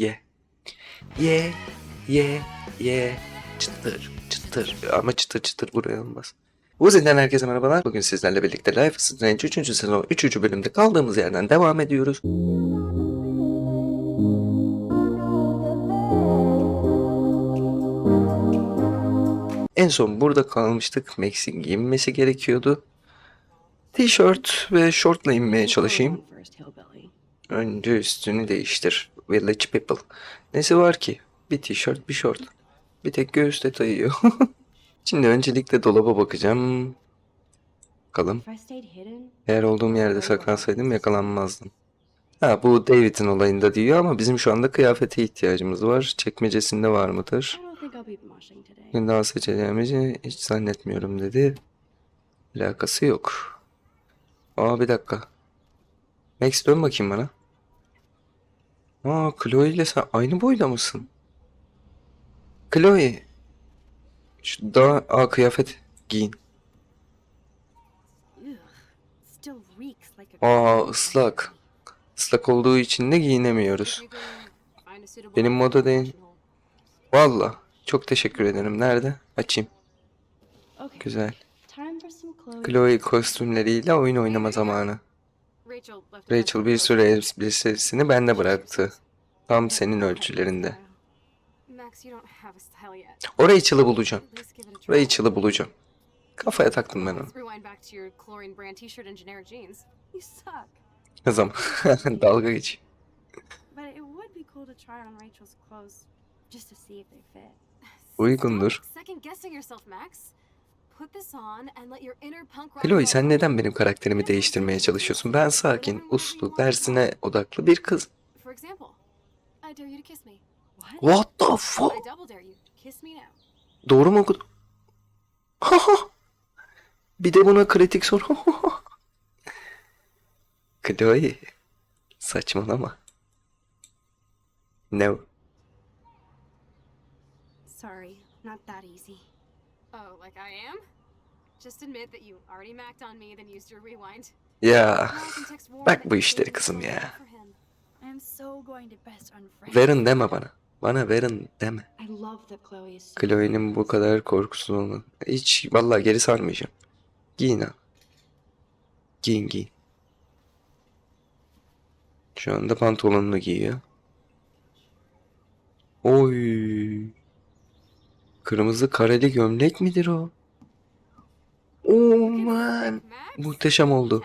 Ye. Ye. Ye. Ye. Çıtır. Çıtır. Ama çıtır çıtır buraya olmaz. Uzi'den herkese merhabalar. Bugün sizlerle birlikte Life is Strange 3. sezon 3. bölümde kaldığımız yerden devam ediyoruz. En son burada kalmıştık. Max'in giyinmesi gerekiyordu. Tişört ve şortla inmeye çalışayım. Önce üstünü değiştir. Village People. Nesi var ki? Bir tişört, bir şort. Bir tek göğüs detayı yok. Şimdi öncelikle dolaba bakacağım. Bakalım. Eğer olduğum yerde saklansaydım yakalanmazdım. Ha bu David'in olayında diyor ama bizim şu anda kıyafete ihtiyacımız var. Çekmecesinde var mıdır? Bugün daha seçeceğimizi hiç zannetmiyorum dedi. Alakası yok. Aa bir dakika. Max dön bakayım bana. Aa Chloe ile sen aynı boyda mısın? Chloe. Şu daha aa kıyafet giyin. Aa ıslak. Islak olduğu için de giyinemiyoruz. Benim moda değil. Valla. Çok teşekkür ederim. Nerede? Açayım. Güzel. Chloe kostümleriyle oyun oynama zamanı. Rachel bir süre elbisesini bende bıraktı. Tam senin ölçülerinde. O Rachel'ı bulacağım. Rachel'ı bulacağım. Kafaya taktım ben onu. Ne zaman? Dalga geç. Uygundur. Chloe sen neden benim karakterimi değiştirmeye çalışıyorsun? Ben sakin, uslu, dersine odaklı bir kız. What? The fuck? I double dare you. Kiss me now. Doğru mu okudum? bir de buna kritik sor. Chloe. Saçmalama. No. Sorry, not that easy. Oh, like I am? Just admit that you already macked on me, then used your rewind. Ya. Bak bu say işleri kızım so ya. Verin deme bana. Bana verin deme. Chloe'nin bu kadar korkusuz olmadı. Hiç vallahi geri sarmayacağım. Giyin ha. Giyin giyin. Şu anda pantolonunu giyiyor. Oy. Kırmızı kareli gömlek midir o? Man. Max? Muhteşem oldu.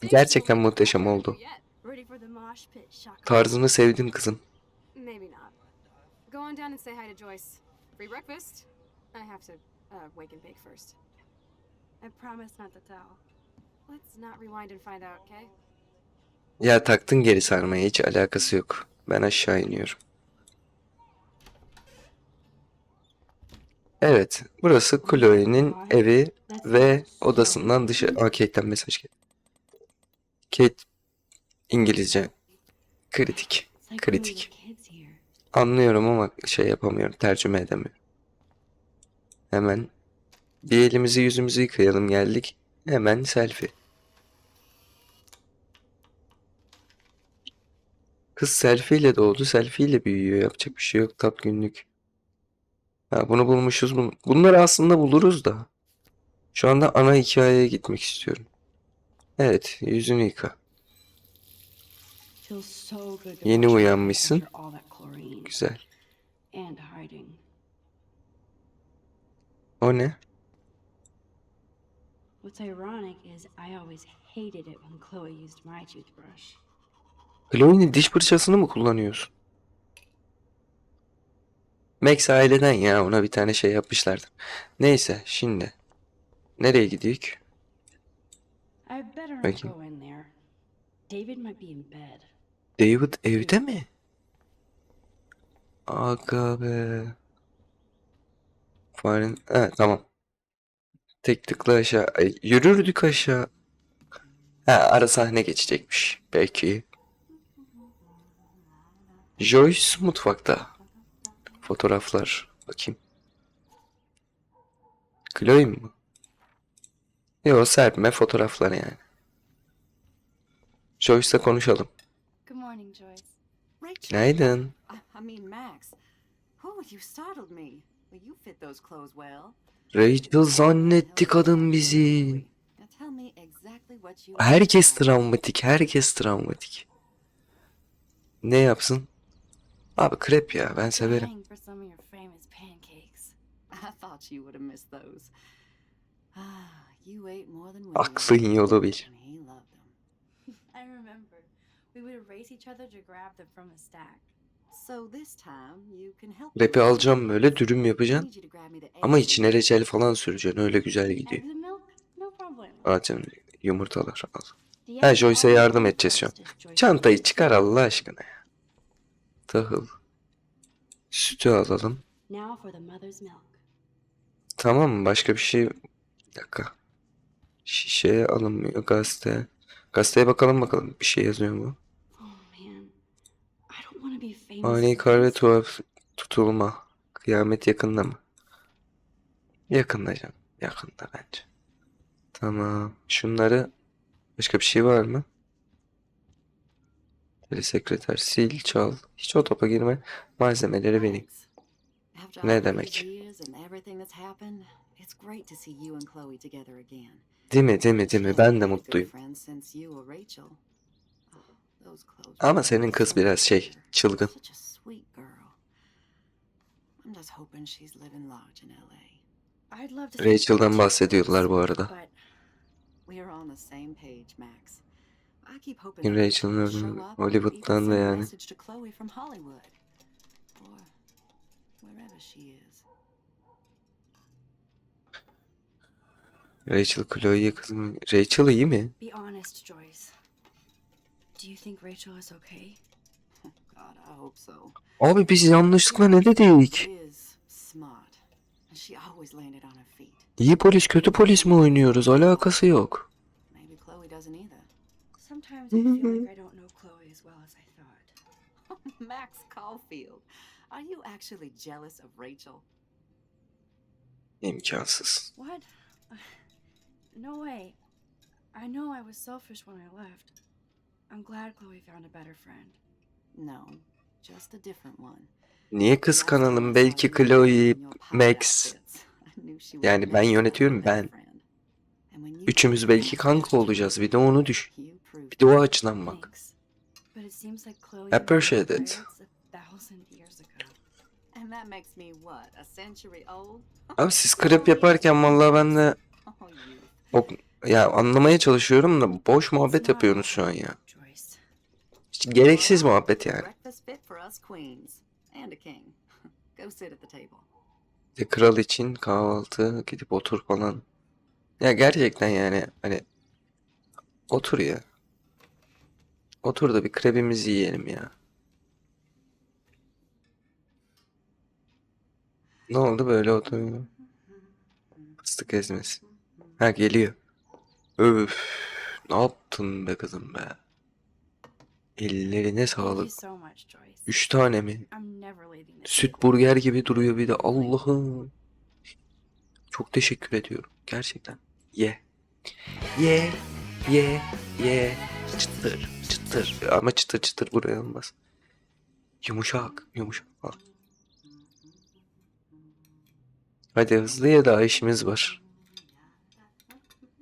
Gerçekten muhteşem oldu. Tarzını sevdim kızım. Uh? Ya taktın geri sarmaya hiç alakası yok. Ben aşağı iniyorum. Evet, burası Chloe'nin evi ve odasından dışarı... Aa, Kate'den mesaj geldi. Kate, İngilizce. Kritik. Kritik. Anlıyorum ama şey yapamıyorum, tercüme edemiyorum. Hemen bir elimizi yüzümüzü yıkayalım geldik. Hemen selfie. Kız selfie ile doğdu, selfie ile büyüyor. Yapacak bir şey yok. Tat günlük. Ha, bunu bulmuşuz. Bun- Bunları aslında buluruz da. Şu anda ana hikayeye gitmek istiyorum. Evet, yüzünü yıka. Yeni uyanmışsın. Güzel. O ne? What's ironic is I always hated it when Chloe used my toothbrush. Chloe'nin diş fırçasını mı kullanıyorsun? Max aileden ya ona bir tane şey yapmışlardı. Neyse şimdi. Nereye gidiyoruz? There. David evde mi? Aga be. Faren... Ha, tamam. Tek tıkla aşağı. Ay, yürürdük aşağı. Ha ara sahne geçecekmiş. Belki. Joyce mutfakta. Fotoğraflar. Bakayım. Chloe mi? Yo serpme fotoğraflar yani. Joyce'la konuşalım. Good morning, Joyce. Rachel, Günaydın. mean, Max. Oh, you startled me. Well, you fit those clothes well. Rachel zannetti kadın bizi. Herkes travmatik, herkes travmatik. Ne yapsın? Abi krep ya ben severim. Ah. Aklın yolu bir. and he loved them. I remember. We would race each other to grab them from a stack. So this time you can help. Repi alacağım böyle dürüm yapacaksın. Ama içine reçel falan süreceksin öyle güzel gidiyor. Canım yumurtalar al. Ha Joyce'e yardım edeceğiz şu an. Çantayı çıkar Allah aşkına ya. Tahıl. Sütü alalım. Tamam mı? Başka bir şey... Bir dakika. Şişeye alınmıyor. Gazete. Gazeteye bakalım bakalım. Bir şey yazıyor mu? Oh. Ani kar ve tuhaf tutulma. Kıyamet yakında mı? Yakında canım. Yakında bence. Tamam. Şunları... Başka bir şey var mı? Telesekreter sil çal. Hiç o topa girme. Malzemeleri benim. Ne demek? Değil mi değil mi değil mi? Ben de mutluyum. Oh, Ama senin kız biraz şey çılgın. Rachel'dan Rachel bahsediyorlar bu arada. Rachel'ın ölümü Hollywood'dan da yani. Rachel Chloe'ye kızım. Rachel iyi mi? be honest, Joyce. Do you think Rachel is okay? God, I hope so. Abi biz yanlışlıkla ne dedik? İyi polis kötü polis mi oynuyoruz? Alakası yok. Maybe Chloe doesn't either. Sometimes I feel like mm-hmm. I don't know Chloe as well as I thought. Max Caulfield, are you actually jealous of Rachel? İmkansız. What? No way. I know I was selfish when I left. I'm glad Chloe found a better friend. No, just a different one. Niye kıskanalım? Belki Chloe, Max. Yani ben yönetiyorum, ben. Üçümüz belki kanka olacağız. Bir de onu düşün. Bir de o açıdan bak. Appreciate it. Abi siz krep yaparken vallahi ben de o, ya anlamaya çalışıyorum da boş muhabbet yapıyorsunuz şu an ya. Hiç gereksiz muhabbet yani. De kral için kahvaltı gidip otur falan. Ya gerçekten yani hani otur ya. Otur da bir krebimizi yiyelim ya. Ne oldu böyle oturuyor? Fıstık ezmesi. Ha geliyor. Öf. Ne yaptın be kızım be? Ellerine sağlık. Üç tane mi? Süt burger gibi duruyor bir de. Allah'ım. Çok teşekkür ediyorum. Gerçekten. Ye. Ye. Ye. Ye. Çıtır. Çıtır. Ama çıtır çıtır buraya olmaz. Yumuşak. Yumuşak. Hadi hızlı ye daha işimiz var.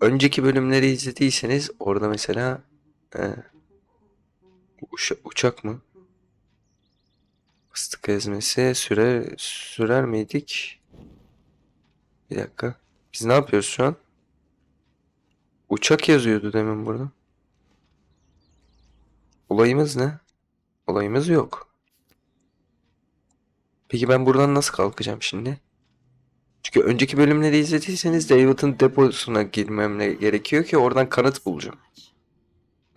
Önceki bölümleri izlediyseniz orada mesela e, uça- uçak mı? Fıstık ezmesi sürer sürer miydik? Bir dakika. Biz ne yapıyoruz şu an? Uçak yazıyordu demin burada. Olayımız ne? Olayımız yok. Peki ben buradan nasıl kalkacağım şimdi? Çünkü önceki bölümleri izlediyseniz David'ın deposuna girmem gerekiyor ki oradan kanıt bulacağım.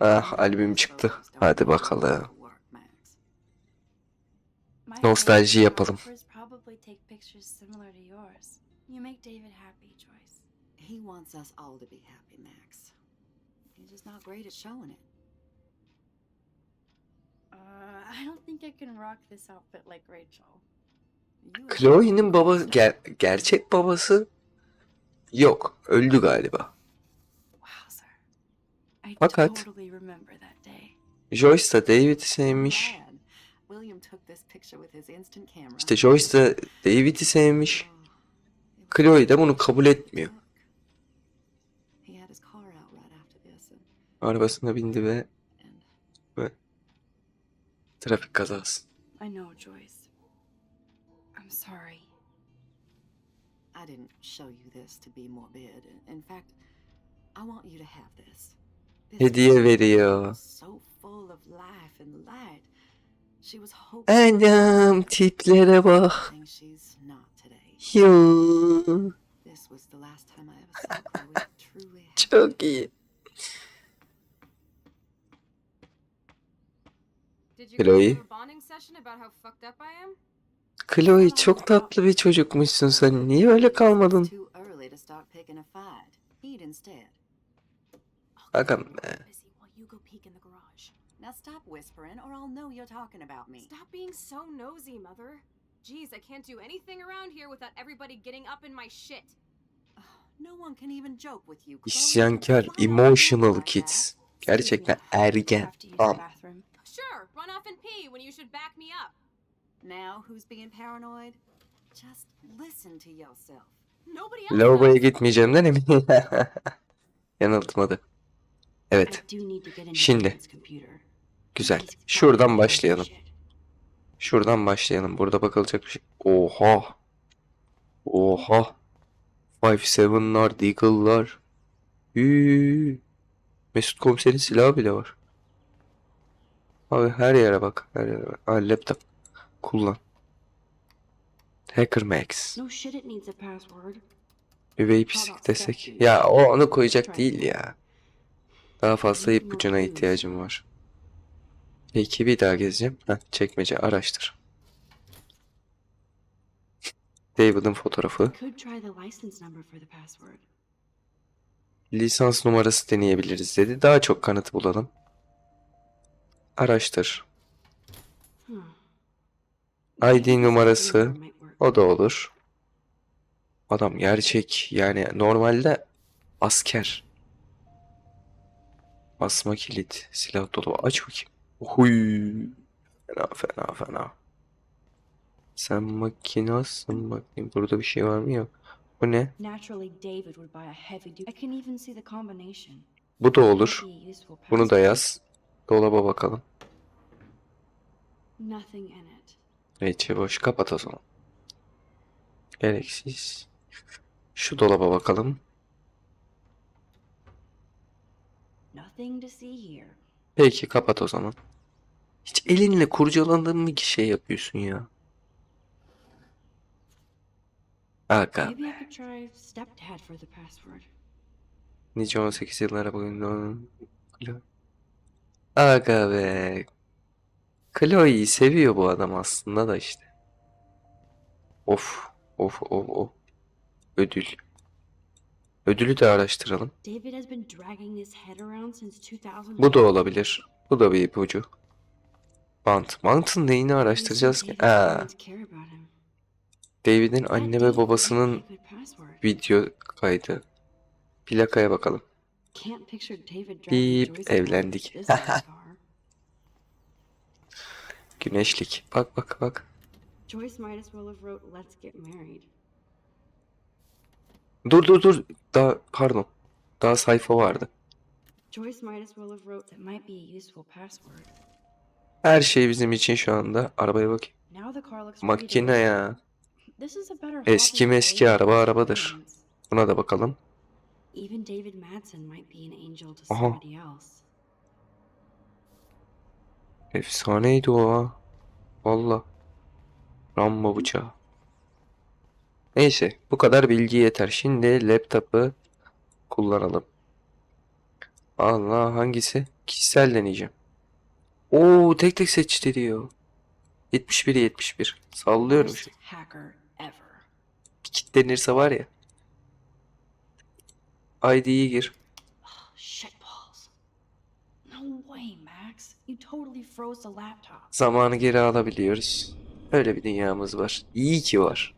Ah albüm çıktı. Hadi bakalım. Nostalji yapalım. He wants us all to be happy, Max. He's just not great at showing it. Uh, I don't think I can rock this outfit like Rachel. Chloe'nin baba ger- gerçek babası yok. Öldü galiba. Wow, sir. I Fakat- totally remember that day. Joyce da David'i sevmiş. İşte Joyce da David'i sevmiş. Was Chloe de bunu kabul etmiyor. luck. He had his car out right after this and, Arabasına bindi ve and trafik kazası. I know, Joyce. I'm sorry. I didn't show you this to be morbid. In fact, I want you to have this. Hediye veriyor. was So full of life and am? Chloe çok tatlı bir çocukmuşsun sen. Niye öyle kalmadın? Agam be. Garage. Now stop whispering, or I'll know you're talking about me. Stop being so nosy, mother. Jeez, I can't do anything around here without everybody getting up in my shit. No one can even joke with you. Chloe. İsyankar, emotional kids. Gerçekten ergen. have Sure, run off and pee when you should back me up. Now who's being paranoid? Just listen to yourself. Nobody else Lavaboya gitmeyeceğimden eminim. Yanıltmadı. Evet, Şimdi. Güzel. Şuradan başlayalım. Şuradan başlayalım. Burada bakılacak bir şey. Oha. Oha. Five Seven'lar, Deagle'lar. Mesut komiserin silahı bile var. Abi her yere bak. Her yere bak. Ha, laptop. Kullan. Hacker Max. No shit, it needs a password. Üvey pislik desek. Ya o onu koyacak değil ya. Daha fazla ipucuna ihtiyacım var. Peki bir daha gezeceğim. Heh, çekmece araştır. David'ın fotoğrafı. Lisans numarası deneyebiliriz dedi. Daha çok kanıt bulalım. Araştır. ID numarası. O da olur. Adam gerçek. Yani normalde asker. Basma kilit. Silah dolu. Aç bakayım. Huy. Fena fena fena. Sen makinasın bakayım. Burada bir şey var mı yok. Bu ne? Bu da olur. Bunu da yaz. Dolaba bakalım. Nothing in it. İçi boş. Kapat o zaman. Gereksiz. Şu dolaba bakalım. Nothing to see here. Peki kapat o zaman. Hiç elinle kurcaladığın mı ki şey yapıyorsun ya? Aga Maybe I could try stepdad for the password. nice 18 yıllara bugün. Aga be. Chloe'yi seviyor bu adam aslında da işte. Of of of of. Ödül. Ödülü de araştıralım. David has been dragging this head around since 2000. Bu da olabilir. Bu da bir ipucu. Bant. Bant'ın neyini araştıracağız ki? Aa, David'in anne ve babasının video kaydı. Plakaya bakalım. Bip, evlendik. Güneşlik. Bak bak bak. Dur dur dur. Daha pardon. Daha sayfa vardı. Her şey bizim için şu anda. Arabaya bak. Makine ya. Eski meski araba arabadır. Buna da bakalım. Even David Madsen might be an angel to Aha. somebody else. Efsaneydi o ha. Valla. Rambo bıçağı. Neyse bu kadar bilgi yeter. Şimdi laptopu kullanalım. Allah hangisi? Kişisel deneyeceğim. Oo tek tek seç diyor. 71 71. Sallıyorum şimdi. kilitlenirse var ya. ID'yi gir. Shitballs. No way, Max. You totally froze the laptop. Zamanı geri alabiliyoruz. Öyle bir dünyamız var. İyi ki var.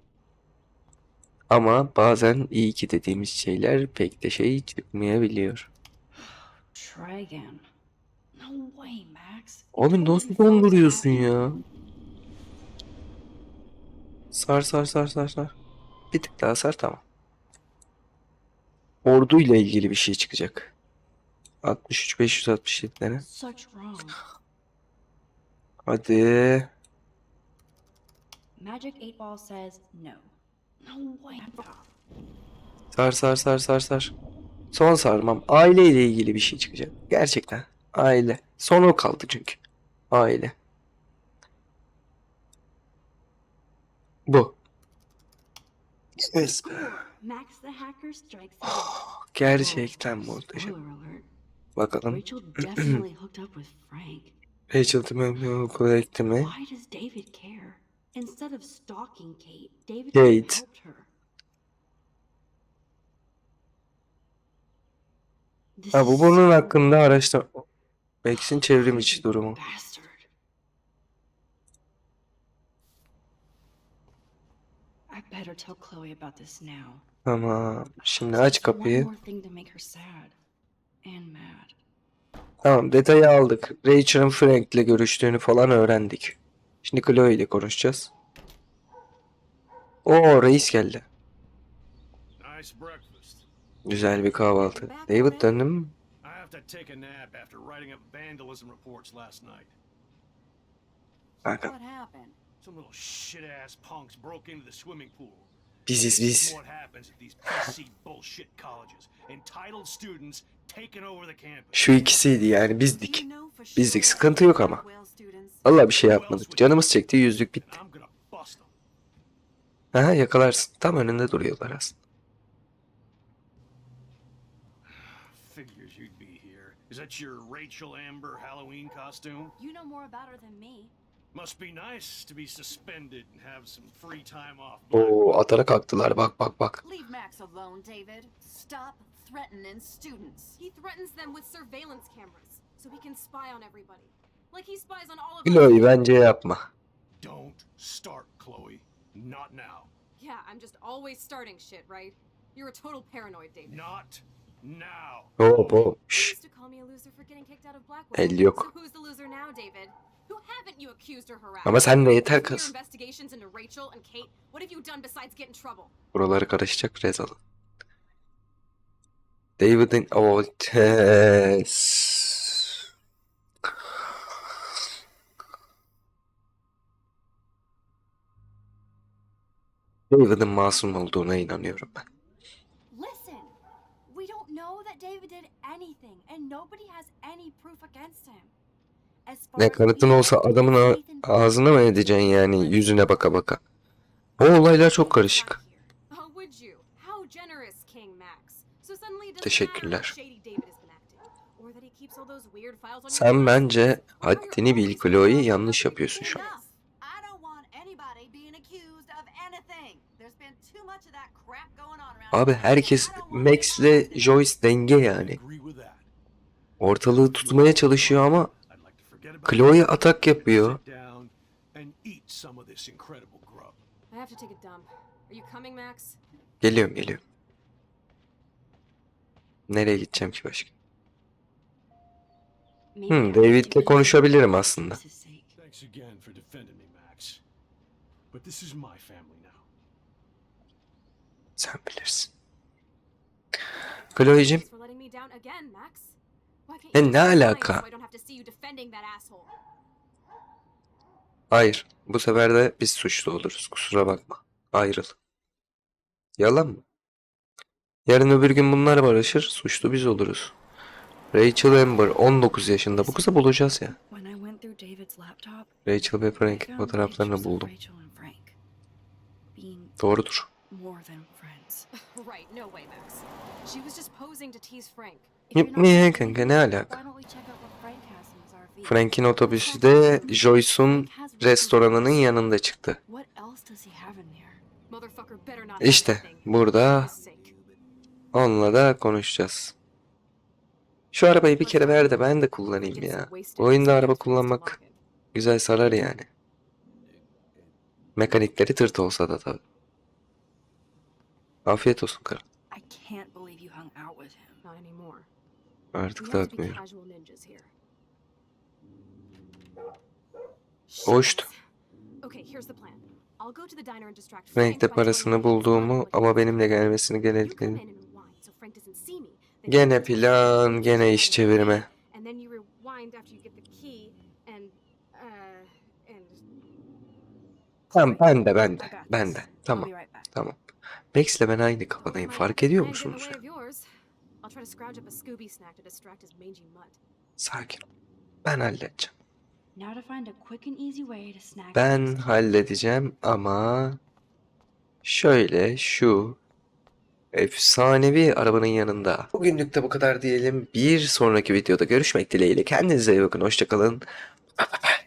Ama bazen iyi ki dediğimiz şeyler pek de şey çıkmayabiliyor. Try again. No way, Max. You Abi nasıl donduruyorsun ya? Sar sar sar sar sar. Bir tık daha sar tamam. Orduyla ilgili bir şey çıkacak. 63 567 tane. Hadi. Magic 8 Ball says no. No way. Sar sar sar sar sar. Son sarmam. Aile ile ilgili bir şey çıkacak. Gerçekten. Aile. Son o kaldı çünkü. Aile. Bu. Yes. Max the hacker strikes again. Gerçekten Oh, muhteşem. Bakalım. Rachel definitely hooked up with Frank. Rachel Timothy okula ekti mi? Why does David care? Instead of stalking Kate, David Kate. helped her. This Ha bu bunun hakkında araştır. Max'in çevrim içi durumu. bastard. I better tell Chloe about this now. Tamam. Şimdi aç Just one kapıyı. more thing to make her sad and mad. Tamam detayı aldık. Rachel'ın Frank'le görüştüğünü falan öğrendik. Şimdi Chloe ile konuşacağız. Oo reis geldi. Nice breakfast. Güzel bir kahvaltı. David döndü mü? Some little shit ass punks broke into the swimming pool. biziz This is biz. what happens at these PC bullshit colleges. Entitled students taking over the campus. Şu ikisiydi yani bizdik. Bizdik, sıkıntı yok ama. Allah bir şey yapmadık. Canımız çekti yüzlük bitti. Aha yakalarsın. Tam önünde duruyorlar aslında. Figures you'd be here. Is that your Rachel Amber Halloween costume? You know more about her than me. Must be nice to be suspended and have some free time off. Oh, Oo atara kalktılar bak bak bak. Leave Max alone, David. Stop threatening students. He threatens them with surveillance cameras so he can spy on everybody. Like he spies on all of Chloe us. bence yapma. Don't start, Chloe. Not now. Yeah, I'm just always starting shit, right? You're a total paranoid, David. Not now. Hop hop. You Şşş. used to call me a loser for getting kicked out of Blackwell. El yok. So who's the loser now, David? Who haven't you accused or harassed? Ama sen de yeter your kız. investigations into Rachel and Kate, what have you done besides get in trouble? Buraları karışacak Rezal'ın. David'in o tes. David'in masum olduğuna inanıyorum ben. Listen, we don't know that David did anything, and nobody has any proof against him. Ne kanıtın olsa adamın ağzına mı edeceksin yani yüzüne baka baka? O olaylar çok karışık. Max. Teşekkürler. Sen bence haddini bil Chloe yanlış yapıyorsun şu an. Abi herkes I don't want Max'le Joyce denge yani. Ortalığı tutmaya çalışıyor ama I'd like to forget about Chloe atak yapıyor. Geliyorum geliyorum. Nereye gideceğim ki başka? Hmm, David'le konuşabilirim aslında. Sen bilirsin. Chloe'cim E, you ne be alaka? nice so I don't have to see you defending that asshole? hayır. Bu sefer de biz suçlu oluruz. Kusura bakma. Ayrıl. Yalan mı? Yarın öbür gün bunlar barışır. Suçlu biz oluruz. Rachel Amber 19 yaşında. Bu kızı bulacağız ya. Rachel ve found fotoğraflarını buldum. Frank Doğrudur. more than friends. right, no way, Max. She was just posing to tease Frank. Niye kanka ne alaka? Frank'in otobüsü de Joyce'un restoranının yanında çıktı. İşte burada onunla da konuşacağız. Şu arabayı bir kere ver de ben de kullanayım ya. Bu oyunda araba kullanmak güzel sarar yani. Mekanikleri tırt olsa da tabii. Afiyet olsun karım. I can't believe you hung out with him. Not anymore. Artık takmıyorum. Hoştu. Shit. Okay, here's the plan. I'll go to the diner and distract Frank Frank de by parasını bulduğumu ama benimle gelmesini gerektiğini. Gene plan, gene iş çevirme. Uh Tamam ben de ben de ben de. Tamam tamam. Max'le ben aynı kafadayım fark ediyor musunuz? I'll try to scrounge up a Scooby snack to distract his mangy mutt. Sakin ol. Ben halledeceğim. Now to find a quick and easy way to snack. Ben halledeceğim ama şöyle şu efsanevi arabanın yanında. Bugünlük de bu kadar diyelim. Bir sonraki videoda görüşmek dileğiyle. Kendinize iyi bakın. Hoşçakalın. Bye bye bye.